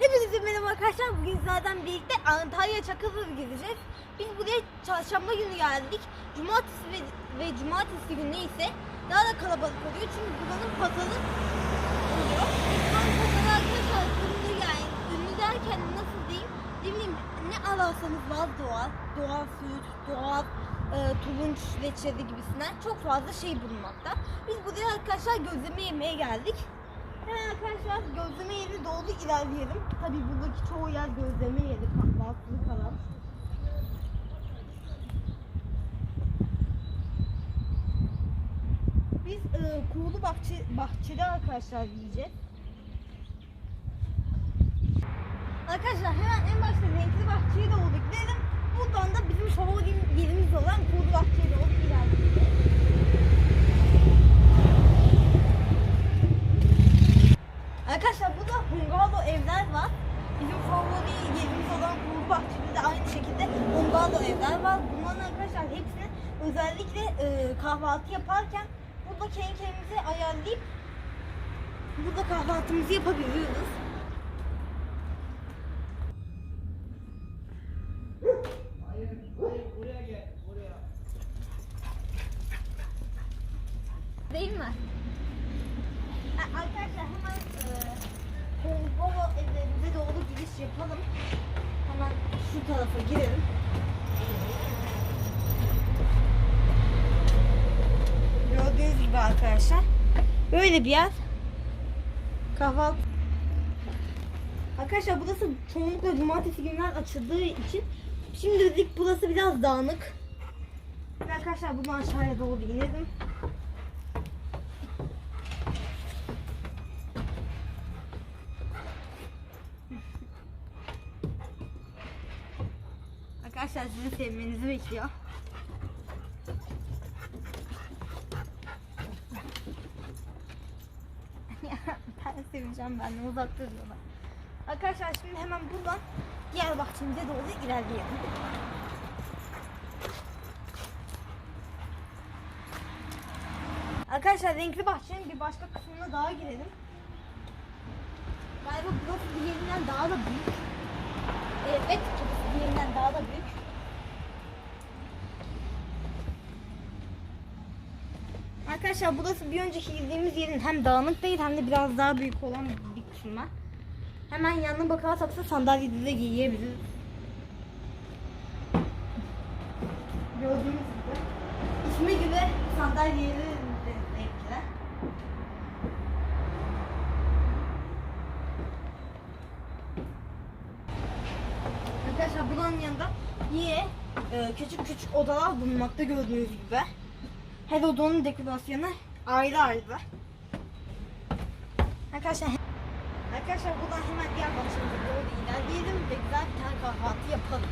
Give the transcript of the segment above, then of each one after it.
Hepinize merhaba arkadaşlar. Bugün zaten birlikte Antalya Çakır'ı gideceğiz. Biz buraya çarşamba günü geldik. Cumartesi ve, ve cumartesi günü ise daha da kalabalık oluyor. Çünkü buranın pazarı oluyor. Buranın pazarı arkadaşlar ünlü yani. Ünlü derken nasıl diyeyim? Ne bileyim ne ararsanız var doğal. Doğal süt, doğal e, tulunç reçeli gibisinden çok fazla şey bulunmakta. Biz buraya arkadaşlar gözleme yemeye geldik. Hemen arkadaşlar gözleme yeri doğru ilerleyelim. Tabii buradaki çoğu yer gözleme yeri kahvaltılık falan. Biz e, Kuğulu Bahçe, Bahçede arkadaşlar yiyeceğiz. Arkadaşlar hemen en başta renkli bahçeye doğru gidelim. Buradan da bizim favori yerimiz olan Kuğulu Bahçe'ye doğru ilerleyelim. Arkadaşlar burada bungalov evler var. Bizim favori yerimiz olan Kuğulu Bahçe'de de aynı şekilde bungalov evler var. Bunların arkadaşlar hepsini özellikle e, kahvaltı yaparken burada kendi kendimize ayarlayıp burada kahvaltımızı yapabiliyoruz. Değil mi? Ha, Arkadaşlar hemen e, Kongovo evlerimize doğru giriş yapalım. Hemen şu tarafa girelim. Gördüğünüz gibi arkadaşlar. Böyle bir yer. Kahvaltı. Arkadaşlar burası çoğunlukla cumartesi günler açıldığı için şimdilik burası biraz dağınık. Arkadaşlar buradan aşağıya doğru inelim. Arkadaşlar sizi sevmenizi bekliyor. ben seveceğim ben de uzak duruyorlar. Arkadaşlar şimdi hemen buradan diğer bahçemize doğru ilerleyelim. Arkadaşlar renkli bahçenin bir başka kısmına daha girelim. Galiba burası diğerinden daha da büyük. Evet, diğerinden daha da büyük. Arkadaşlar burası bir önceki girdiğimiz yerin hem dağınık değil hem de biraz daha büyük olan bir kısmı. Hemen yanına bakarsak da sandalyede de giyebiliriz. Gördüğünüz gibi. İsmi gibi sandalyeleri de renkli. Buranın yanında yine e, küçük küçük odalar bulunmakta gördüğünüz gibi. Her odanın dekorasyonu ayrı ayrı. Arkadaşlar Arkadaşlar buradan hemen diğer bahçemize doğru ilerleyelim ve güzel bir tane kahvaltı yapalım.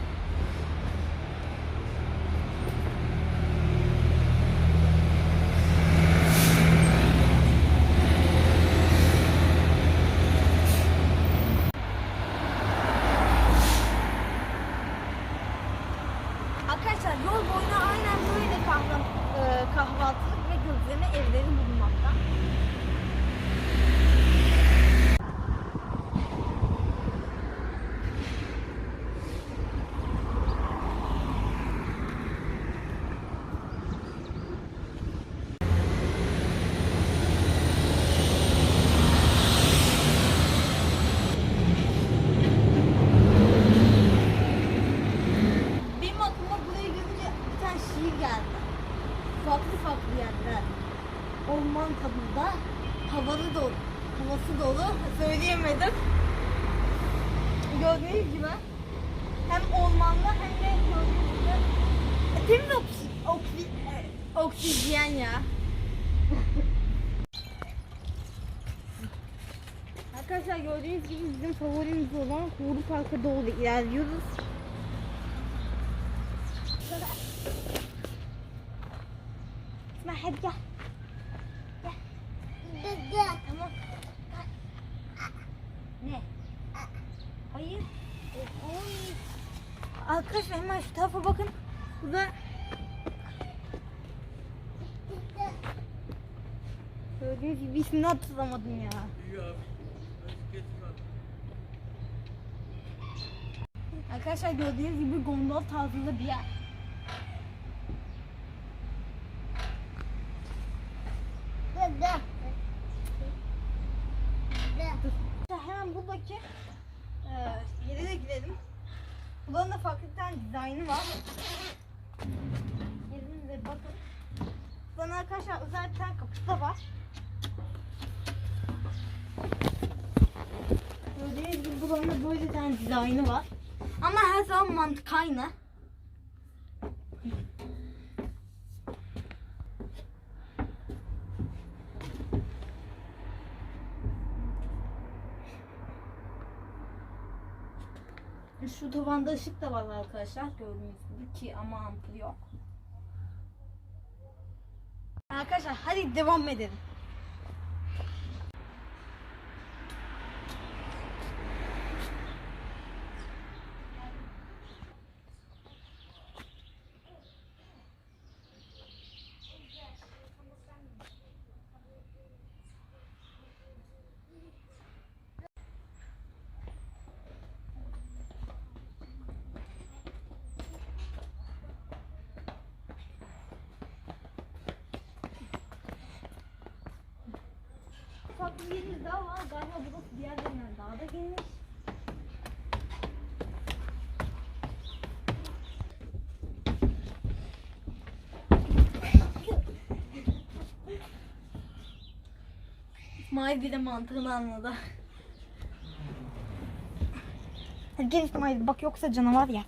Arkadaşlar yol boyuna aynen böyle kahve, e, kahvaltılık ve gözleme evleri bulunmakta. Benim aklıma buraya görünce bir tane şiir geldi. Farklı farklı yerler. Orman tadında, havalı dolu, havası dolu. Söyleyemedim. Gördüğünüz gibi hem ormanda hem de gördüğünüz gibi e, temiz oksi, oksi, e, oksijen ya. Arkadaşlar gördüğünüz gibi bizim favorimiz olan Kuğulu Park'a doğru ilerliyoruz. İsmail hadi gel. Gel. Tamam. Ne? Hayır. Oy. Arkadaşlar hemen şu tarafa bakın. Burada Gördüğünüz gibi ismini hatırlamadım ya. Arkadaşlar gördüğünüz gibi gondol tarzında bir yer. Hemen buradaki e, yere de gidelim. Buranın da farklı bir tane dizaynı var. Gelin bakın. Buranın arkadaşlar özel bir tane kapısı da var. Gördüğünüz gibi buranın da böyle bir tane dizaynı var. Ama her zaman mantık aynı. Şu tavanda ışık da var arkadaşlar gördüğünüz gibi ki ama ampul yok. Arkadaşlar hadi devam edelim. Farklı bir yerimiz daha var. Galiba burası diğerlerinden daha da geniş. İsmail bir de mantığını anladı. Gel İsmail bak yoksa canavar ya.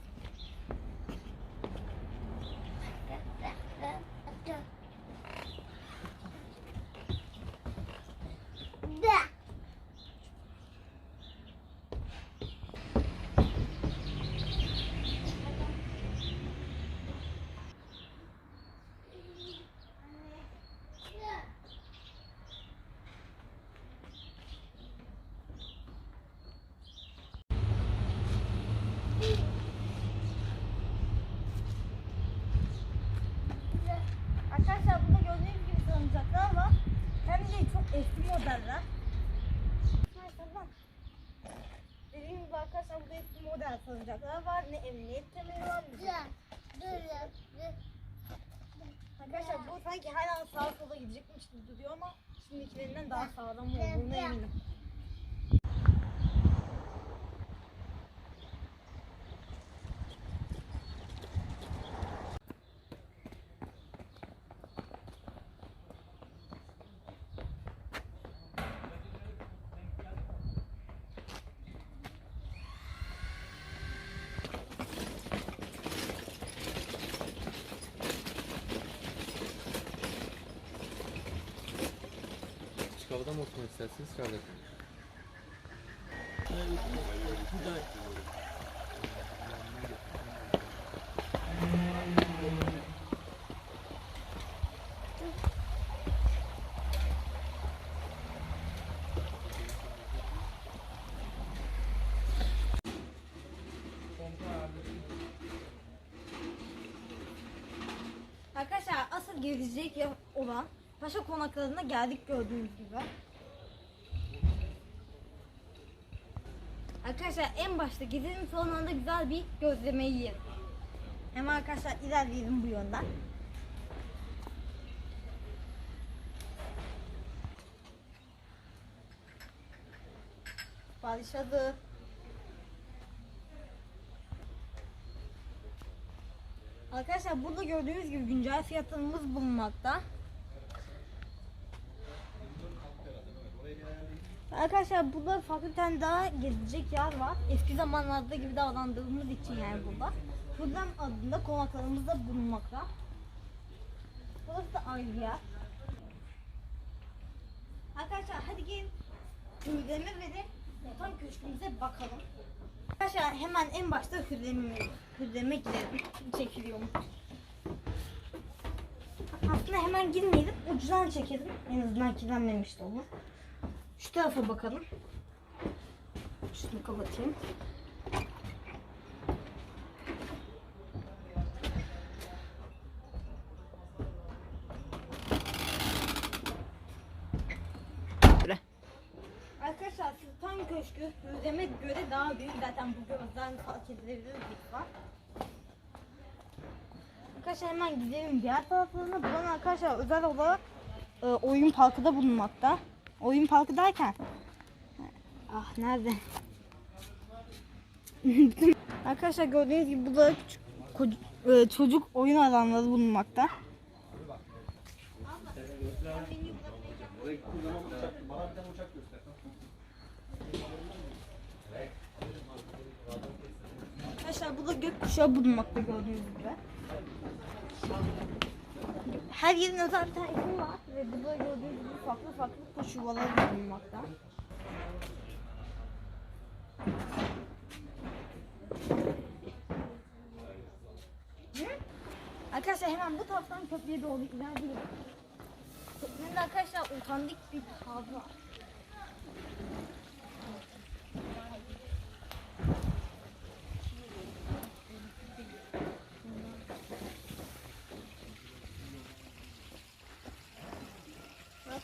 Arkadaşlar burada gördüğünüz gibi salıncaklar var. Hem de çok eski modeller. Maşallah. Dediğim gibi arkadaşlar burada model salıncaklar var. Ne emniyet kemeri var. ne- Arkadaşlar bu sanki her an sağa sola gidecekmiş gibi duruyor ama şimdikilerinden daha sağlam olduğuna eminim. Oturmak istersiniz dışarıda? Arkadaşlar asıl gezecek yer olan Paşa konaklarına geldik gördüğünüz gibi. Arkadaşlar en başta gezelim sonra da güzel bir gözleme yiyelim. Hemen arkadaşlar ilerleyelim bu yönden. Başladı. Arkadaşlar burada gördüğünüz gibi güncel fiyatlarımız bulunmakta. Arkadaşlar burada farklı bir tane daha gezilecek yer var. Eski zamanlarda gibi davrandığımız için yani burada. Buradan adında konaklarımız da bulunmakta. Burası da ayrı yer. Arkadaşlar hadi gelin Hürrem'e ve de Vatan Köşkümüze bakalım. Arkadaşlar hemen en başta Hürrem'e Hürrem'e gidelim. Çekiliyor mu? Aslında hemen girmeyelim. Ucundan çekelim. En azından kirlenmemiş de olur. Şu tarafa bakalım. Şunu kapatayım. Arkadaşlar Sultan Köşkü Rüzem'e göre daha büyük. Zaten bu gözden fark edilebilir bir var. Arkadaşlar hemen gidelim diğer taraflarına. Buranın arkadaşlar özel olarak e, oyun parkı da bulunmakta. Oyun parkı derken Ah nerede? arkadaşlar gördüğünüz gibi burada küçük e, çocuk oyun alanları bulunmakta. Arkadaşlar burada gökkuşağı bulunmakta gördüğünüz gibi. Her yerin özel bir tane ismi var ve burada gördüğünüz gibi farklı farklı kuş yuvaları bulunmakta. Arkadaşlar hemen bu taraftan köprüye doğru ilerliyoruz. Köprünün arkadaşlar otantik bir tarzı var.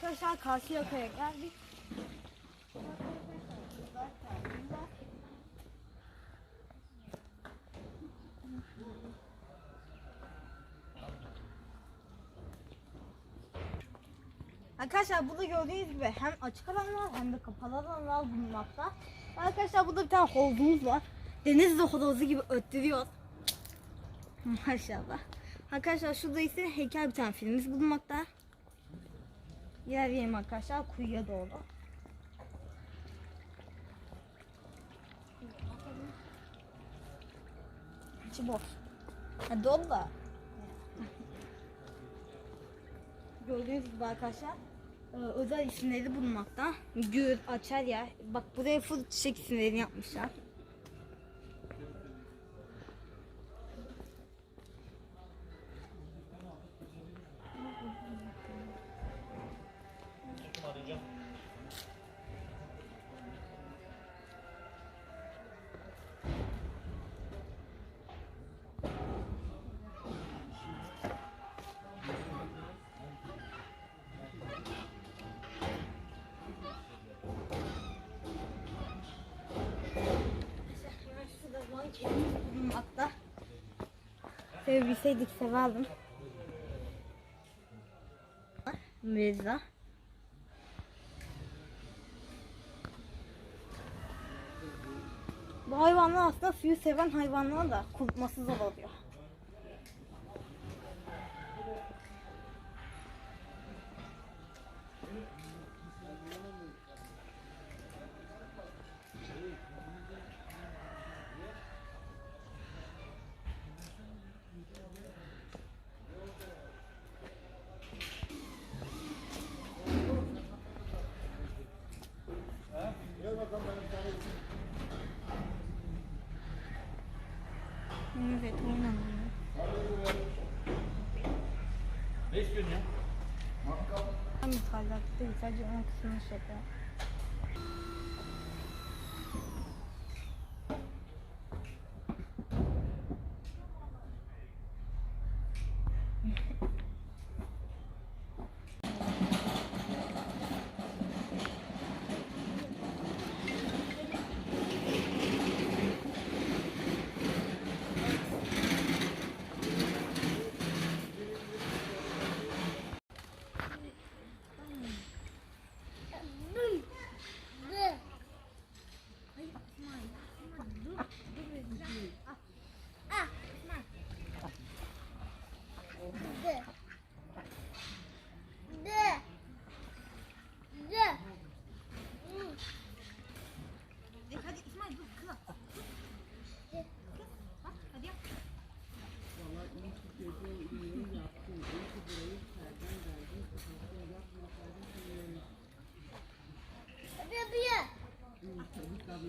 Arkadaşlar Karşıyaka'ya geldik. Arkadaşlar burada gördüğünüz gibi hem açık alanlar hem de kapalı alanlar bulunmakta. Arkadaşlar burada bir tane hovuzumuz var. Deniz de horozu gibi öttürüyor. Maşallah. Arkadaşlar şurada ise heykel bir tane filmimiz bulunmakta. İlerleyelim arkadaşlar kuyuya doğru. İçi boş. Ha, dolu. Gördüğünüz gibi arkadaşlar e, özel isimleri bulunmakta. Gül, Açarya. Bak buraya full çiçek isimlerini yapmışlar. Kedimiz bulunmakta. Sevebilseydik severdim. Mirza. Bu hayvanlar aslında suyu seven hayvanlar da kurutması zor oluyor. İstiyorsun ya? Tam bir kaydaktı, sadece onun kısmını şey yapıyor.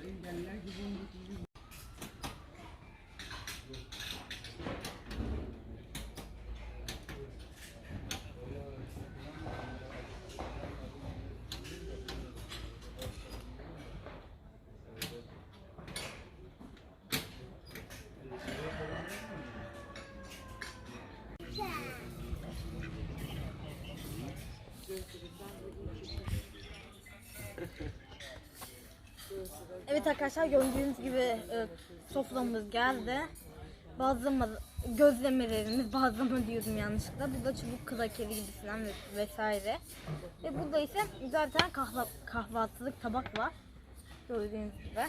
Indian Evet arkadaşlar gördüğünüz gibi e, soframız geldi. Bazlama, gözlemelerimiz, bazlama diyordum yanlışlıkla. Burada çubuk krakeri gibisinden ve- vesaire. Ve burada ise güzel bir kahvaltılık tabak var. Gördüğünüz gibi.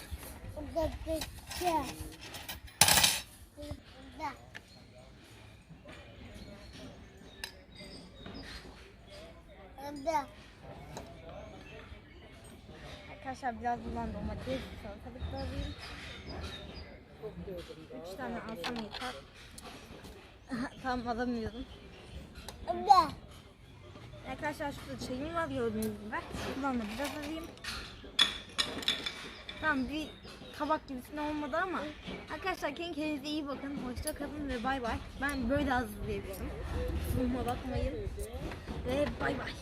Arkadaşlar biraz buradan domates, salatalık da alayım. Üç tane alsam yeter. tamam alamıyorum. Arkadaşlar şurada çayım var gördüğünüz gibi. Şuradan da biraz alayım. Tamam bir kabak gibisine olmadı ama arkadaşlar kendinize iyi bakın. Hoşça kalın ve bay bay. Ben böyle hazırlayabilirim. Sunuma bakmayın. Ve bay bay.